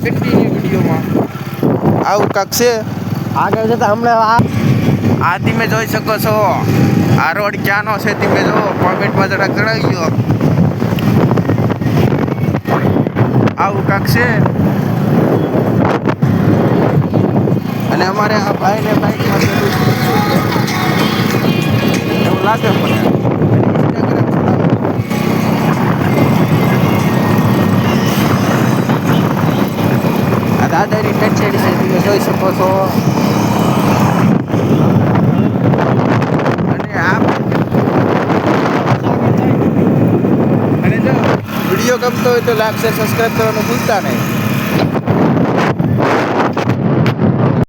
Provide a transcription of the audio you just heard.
Continue વિડીયોમાં આવું કાંક છે? આગળ જતા હમણાં આ આ તમે જોઈ શકો છો. આ રોડ ક્યાંનો છે તમે જો કોમેન્ટમાં જણાવી દો આવું કાંક છે. અને અમારે આ ભાઈને પેલું એવું લાગે મને. દાદાની કચેરી છે, તમે જોઈ શકો છો અને આ અને જો વીડિયો ગમતો હોય તો લાખ શેર સબસ્ક્રાઈબ કરવાનું ભૂલતા નહીં.